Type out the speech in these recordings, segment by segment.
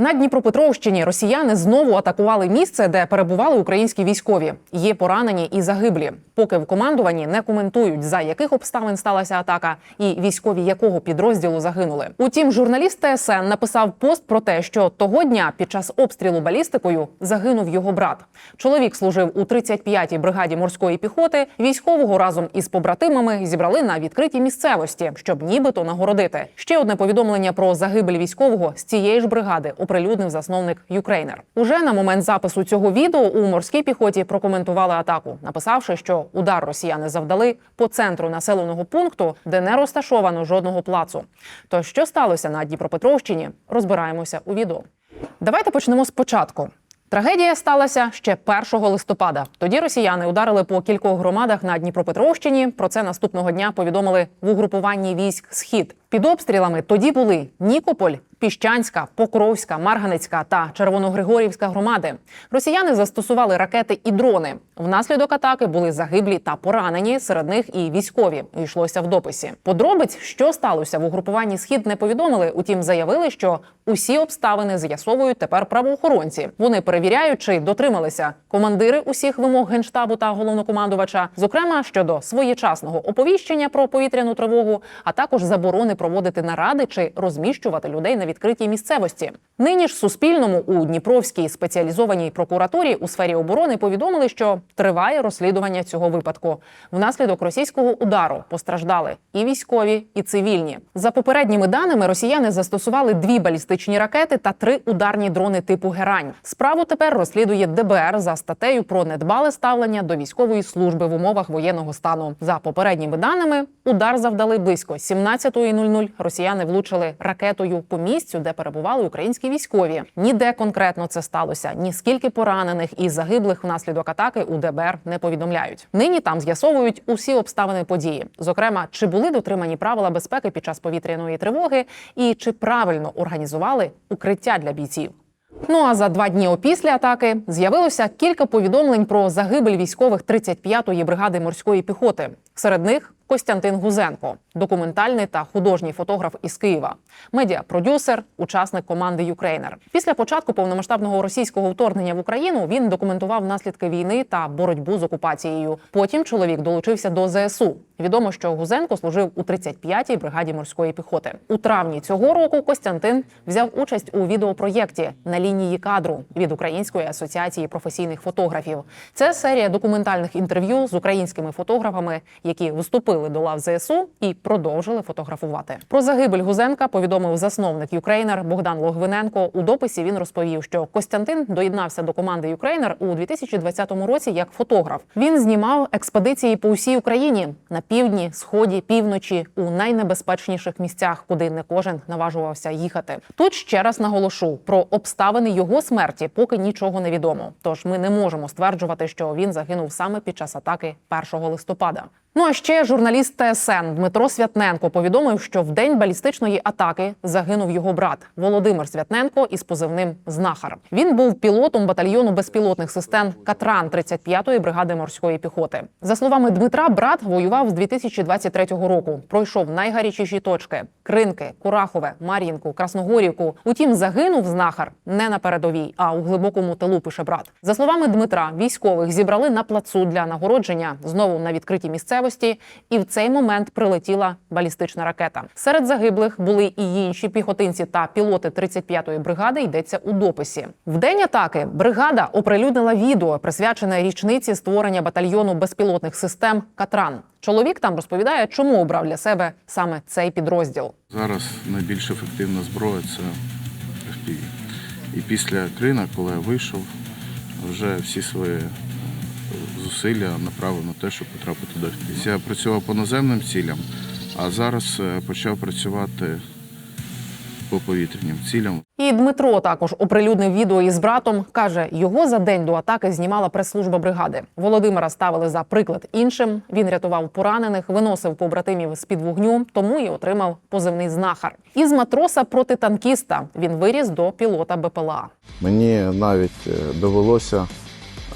На Дніпропетровщині росіяни знову атакували місце, де перебували українські військові. Є поранені і загиблі. Поки в командуванні не коментують, за яких обставин сталася атака і військові якого підрозділу загинули. Утім, журналіст ТСН написав пост про те, що того дня під час обстрілу балістикою загинув його брат. Чоловік служив у 35-й бригаді морської піхоти. Військового разом із побратимами зібрали на відкритій місцевості, щоб нібито нагородити. Ще одне повідомлення про загибель військового з цієї ж бригади оприлюднив засновник Юкрейнер. Уже на момент запису цього відео у морській піхоті прокоментували атаку, написавши, що удар росіяни завдали по центру населеного пункту, де не розташовано жодного плацу. То що сталося на Дніпропетровщині, розбираємося у відео. Давайте почнемо спочатку. Трагедія сталася ще 1 листопада. Тоді росіяни ударили по кількох громадах на Дніпропетровщині. Про це наступного дня повідомили в угрупуванні військ Схід. Під обстрілами тоді були Нікополь, Піщанська, Покровська, Марганецька та Червоногригорівська громади. Росіяни застосували ракети і дрони. Внаслідок атаки були загиблі та поранені. Серед них і військові. Йшлося в дописі. Подробиць, що сталося в угрупуванні Схід, не повідомили. Утім, заявили, що усі обставини з'ясовують тепер правоохоронці. Вони перевіряють, чи дотрималися командири усіх вимог генштабу та головнокомандувача, зокрема щодо своєчасного оповіщення про повітряну тривогу, а також заборони проводити наради чи розміщувати людей на відкритій місцевості. Нині ж Суспільному у Дніпровській спеціалізованій прокуратурі у сфері оборони повідомили, що триває розслідування цього випадку. Внаслідок російського удару постраждали і військові, і цивільні. За попередніми даними, росіяни застосували дві балістичні ракети та три ударні дрони типу Герань. Справу тепер розслідує ДБР за статтею про недбале ставлення до військової служби в умовах воєнного стану. За попередніми даними, удар завдали близько 17.00. Росіяни влучили ракетою по місцю, де перебували українські військові. Ніде конкретно це сталося, ні скільки поранених і загиблих внаслідок атаки у ДБР не повідомляють. Нині там з'ясовують усі обставини події, зокрема, чи були дотримані правила безпеки під час повітряної тривоги, і чи правильно організували укриття для бійців. Ну а за два дні опісля атаки з'явилося кілька повідомлень про загибель військових 35-ї бригади морської піхоти. Серед них Костянтин Гузенко, документальний та художній фотограф із Києва, медіапродюсер, учасник команди Юкрейнер. Після початку повномасштабного російського вторгнення в Україну він документував наслідки війни та боротьбу з окупацією. Потім чоловік долучився до ЗСУ. Відомо, що Гузенко служив у 35-й бригаді морської піхоти. У травні цього року Костянтин взяв участь у відеопроєкті на лінії кадру від Української асоціації професійних фотографів. Це серія документальних інтерв'ю з українськими фотографами, які вступили до лав ЗСУ і продовжили фотографувати. Про загибель Гузенка повідомив засновник Юкрейнер Богдан Логвиненко. У дописі він розповів, що Костянтин доєднався до команди Юкрейнер у 2020 році як фотограф. Він знімав експедиції по усій Україні на півдні, сході, півночі у найнебезпечніших місцях, куди не кожен наважувався їхати. Тут ще раз наголошу про обставини його смерті, поки нічого не відомо. Тож ми не можемо стверджувати, що він загинув саме під час атаки 1 листопада. Ну а ще журналіст ТСН Дмитро Святненко повідомив, що в день балістичної атаки загинув його брат Володимир Святненко із позивним Знахар. Він був пілотом батальйону безпілотних систем Катран 35-ї бригади морської піхоти. За словами Дмитра, брат воював з 2023 року. Пройшов найгарячіші точки: Кринки, Курахове, Мар'їнку, Красногорівку. Утім, загинув знахар не на передовій, а у глибокому тилу. Пише брат. За словами Дмитра, військових зібрали на плацу для нагородження знову на відкритій місцевості, і в цей момент прилетіла балістична ракета. Серед загиблих були і інші піхотинці та пілоти 35-ї бригади. Йдеться у дописі. В день атаки бригада оприлюднила відео, присвячене річниці створення батальйону безпілотних систем Катран. Чоловік там розповідає, чому обрав для себе саме цей підрозділ. Зараз найбільш ефективна зброя це FPV. І після Крина, коли я вийшов, вже всі свої зусилля направив на те, щоб потрапити до FPV. Я працював по наземним цілям, а зараз е, почав працювати по повітряним цілям. І Дмитро також оприлюднив відео із братом. каже, його за день до атаки знімала прес-служба бригади. Володимира ставили за приклад іншим. Він рятував поранених, виносив побратимів з під вогню, тому і отримав позивний знахар. Із матроса проти танкіста він виріс до пілота БПЛА. Мені навіть е, довелося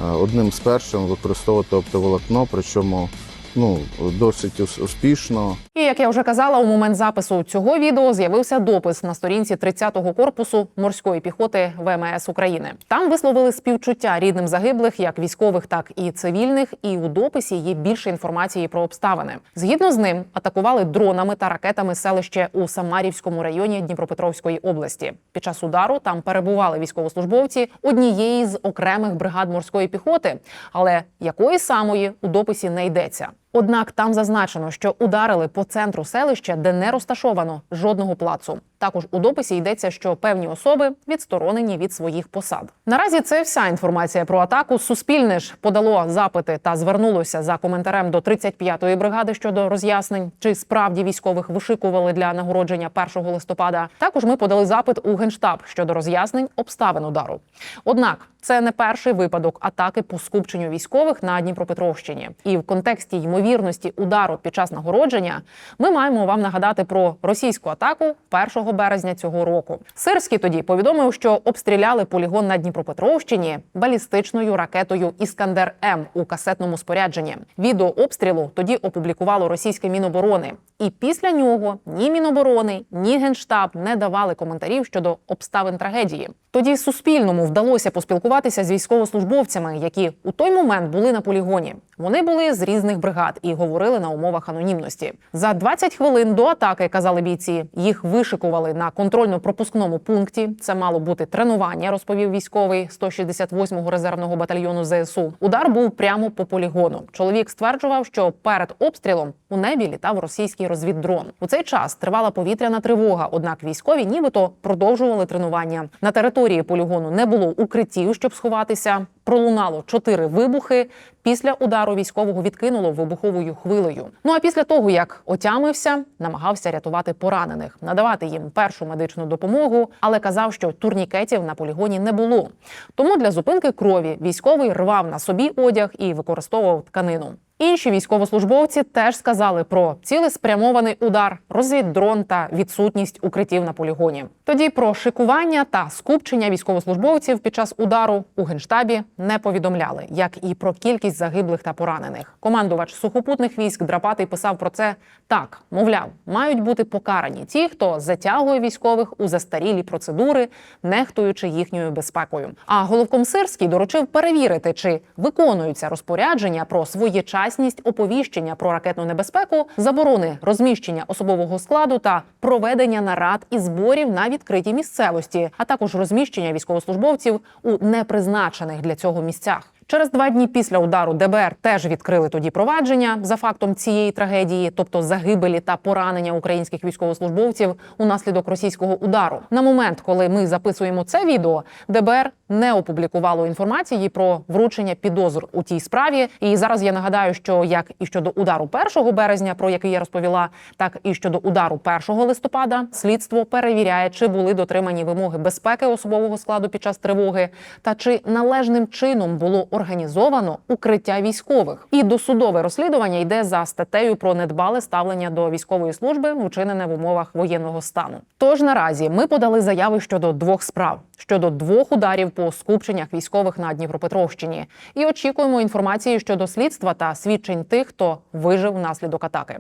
одним з першим використовувати оптоволокно, причому ну, досить ус- успішно. І як я вже казала, у момент запису цього відео з'явився допис на сторінці 30-го корпусу морської піхоти ВМС України. Там висловили співчуття рідним загиблих, як військових, так і цивільних. І у дописі є більше інформації про обставини. Згідно з ним, атакували дронами та ракетами селище у Самарівському районі Дніпропетровської області. Під час удару там перебували військовослужбовці однієї з окремих бригад морської піхоти, але якої самої у дописі не йдеться. Однак там зазначено, що ударили по центру селища, де не розташовано жодного плацу. Також у дописі йдеться, що певні особи відсторонені від своїх посад. Наразі це вся інформація про атаку. Суспільне ж подало запити та звернулося за коментарем до 35-ї бригади щодо роз'яснень, чи справді військових вишикували для нагородження 1 листопада. Також ми подали запит у генштаб щодо роз'яснень обставин удару. Однак це не перший випадок атаки по скупченню військових на Дніпропетровщині, і в контексті ймовірності удару під час нагородження ми маємо вам нагадати про російську атаку 1 березня цього року. Сирський тоді повідомив, що обстріляли полігон на Дніпропетровщині балістичною ракетою Іскандер М у касетному спорядженні. Відео обстрілу тоді опублікувало російське міноборони. І після нього ні Міноборони, ні Генштаб не давали коментарів щодо обставин трагедії. Тоді Суспільному вдалося поспілкуватися з військовослужбовцями, які у той момент були на полігоні. Вони були з різних бригад і говорили на умовах анонімності. За 20 хвилин до атаки, казали бійці, їх вишикували на контрольно-пропускному пункті. Це мало бути тренування, розповів військовий 168-го резервного батальйону ЗСУ. Удар був прямо по полігону. Чоловік стверджував, що перед обстрілом у небі літав російський розвіддрон. У цей час тривала повітряна тривога. Однак військові, нібито, продовжували тренування. На території полігону не було укриттів, щоб сховатися. Пролунало чотири вибухи. Після удару військового відкинуло вибуховою хвилею. Ну а після того, як отямився, намагався рятувати поранених, надавати їм першу медичну допомогу, але казав, що турнікетів на полігоні не було. Тому для зупинки крові військовий рвав на собі одяг і використовував тканину. Інші військовослужбовці теж сказали про цілеспрямований удар, розвіддрон та відсутність укриттів на полігоні. Тоді про шикування та скупчення військовослужбовців під час удару у генштабі не повідомляли, як і про кількість загиблих та поранених. Командувач сухопутних військ Драпатий писав про це так: мовляв, мають бути покарані ті, хто затягує військових у застарілі процедури, нехтуючи їхньою безпекою. А головком Сирський доручив перевірити, чи виконуються розпорядження про своєчасність оповіщення про ракетну небезпеку, заборони розміщення особового складу та проведення нарад і зборів на відкритій місцевості, а також розміщення військовослужбовців у непризначених для цього місцях. Через два дні після удару ДБР теж відкрили тоді провадження за фактом цієї трагедії, тобто загибелі та поранення українських військовослужбовців унаслідок російського удару. На момент, коли ми записуємо це відео, ДБР не опублікувало інформації про вручення підозр у тій справі. І зараз я нагадаю, що як і щодо удару 1 березня, про який я розповіла, так і щодо удару 1 листопада, слідство перевіряє, чи були дотримані вимоги безпеки особового складу під час тривоги, та чи належним чином було організовано укриття військових. І досудове розслідування йде за статтею про недбале ставлення до військової служби, вчинене в умовах воєнного стану. Тож наразі ми подали заяви щодо двох справ щодо двох ударів по скупченнях військових на Дніпропетровщині, і очікуємо інформації щодо слідства та свідчень тих, хто вижив внаслідок атаки.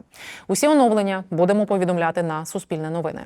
Усі оновлення будемо повідомляти на Суспільне новини.